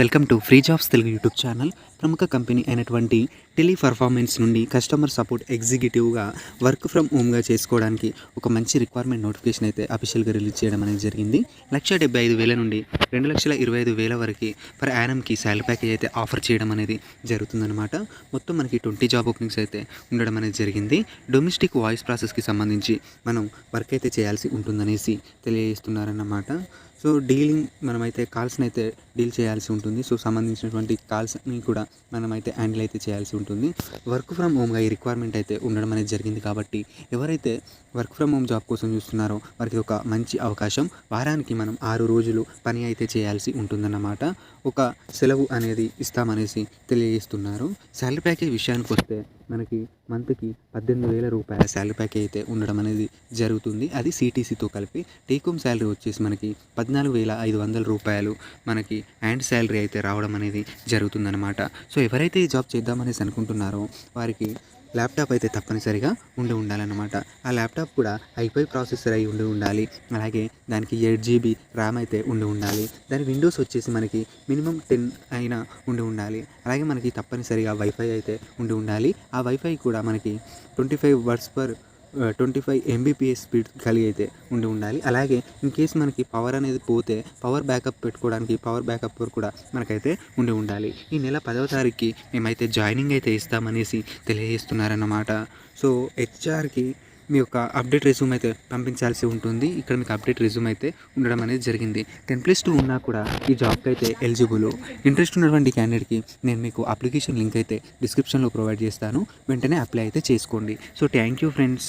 Welcome to free jobs Telugu YouTube channel. ప్రముఖ company అయినటువంటి Teleperformance నుండి customer support ఎగ్జిక్యూటివ్గా వర్క్ ఫ్రమ్ హోమ్గా చేసుకోవడానికి ఒక మంచి రిక్వైర్మెంట్ నోటిఫికేషన్ అయితే అఫీషియల్గా రిలీజ్ చేయడం అనేది జరిగింది. లక్ష డెబ్బై ఐదు వేల నుండి రెండు లక్షల ఇరవై ఐదు వేల వరకు పర్ యానమ్కి శాలరీ ప్యాకేజ్ అయితే ఆఫర్ చేయడం అనేది జరుగుతుందన్నమాట. మొత్తం మనకి ట్వంటీ జాబ్ ఓపెనింగ్స్ అయితే ఉండడం అనేది జరిగింది. డొమెస్టిక్ వాయిస్ ప్రాసెస్కి సంబంధించి మనం వర్క్ అయితే చేయాల్సి ఉంటుందనేసి తెలియజేస్తున్నారన్నమాట. సో డీలింగ్ మనమైతే కాల్స్ని అయితే డీల్ చేయాల్సి ఉంటుంది. సో సంబంధించినటువంటి కాల్స్ని కూడా మనమైతే హ్యాండిల్ అయితే చేయాల్సి ఉంటుంది. వర్క్ ఫ్రమ్ హోమ్గా ఈ రిక్వైర్మెంట్ అయితే ఉండడం అనేది జరిగింది కాబట్టి ఎవరైతే వర్క్ ఫ్రమ్ హోమ్ జాబ్ కోసం చూస్తున్నారో వారికి ఒక మంచి అవకాశం. వారానికి మనం ఆరు రోజులు పని అయితే చేయాల్సి ఉంటుందన్నమాట. ఒక సెలవు అనేది ఇస్తామనేసి తెలియజేస్తున్నారు. శాలరీ ప్యాకేజ్ విషయానికి వస్తే మనకి మంత్కి పద్దెనిమిది వేల రూపాయల శాలరీ ప్యాకేజ్ అయితే ఉండడం అనేది జరుగుతుంది. అది సిటీసీతో కలిపి టేకోమ్ శాలరీ వచ్చేసి మనకి పద్నాలుగు వేల ఐదు వందల రూపాయలు మనకి హ్యాండ్ శాలరీ అయితే రావడం అనేది జరుగుతుందన్నమాట. సో ఎవరైతే ఈ జాబ్ చేద్దామనేసి అనుకుంటున్నారో వారికి ల్యాప్టాప్ అయితే తప్పనిసరిగా ఉండి ఉండాలన్నమాట. ఆ ల్యాప్టాప్ కూడా ఐపై ప్రాసెసర్ అయి ఉండి ఉండాలి. అలాగే దానికి ఎయిట్ జీబీ ర్యామ్ అయితే ఉండి ఉండాలి. దాని విండోస్ వచ్చేసి మనకి మినిమం టెన్ అయినా ఉండి ఉండాలి. అలాగే మనకి తప్పనిసరిగా వైఫై అయితే ఉండి ఉండాలి. ఆ వైఫై కూడా మనకి twenty five words per twenty five Mbps speed కలిగి అయితే ఉండి ఉండాలి. అలాగే ఇన్ కేస్ మనకి పవర్ అనేది పోతే పవర్ బ్యాకప్ పెట్టుకోవడానికి పవర్ బ్యాకప్ కూడా మనకైతే ఉండి ఉండాలి. ఈ నెల పదవ తారీఖుకి మేమైతే జాయినింగ్ అయితే ఇస్తామనేసి తెలియజేస్తున్నారన్నమాట. సో హెచ్ఆర్కి మీ యొక్క అప్డేట్ రెజ్యూమ్ అయితే పంపించాల్సి ఉంటుంది. ఇక్కడ మీకు అప్డేట్ రెజ్యూమ్ అయితే ఉండడం అనేది జరిగింది. టెన్ ప్లస్ టూ ఉన్నా కూడా ఈ జాబ్కి అయితే ఎలిజిబుల్ ఇంట్రెస్ట్ ఉన్నటువంటి క్యాండిడేట్కి నేను మీకు అప్లికేషన్ లింక్ అయితే డిస్క్రిప్షన్లో ప్రొవైడ్ చేస్తాను. వెంటనే అప్లై అయితే చేసుకోండి. So thank you friends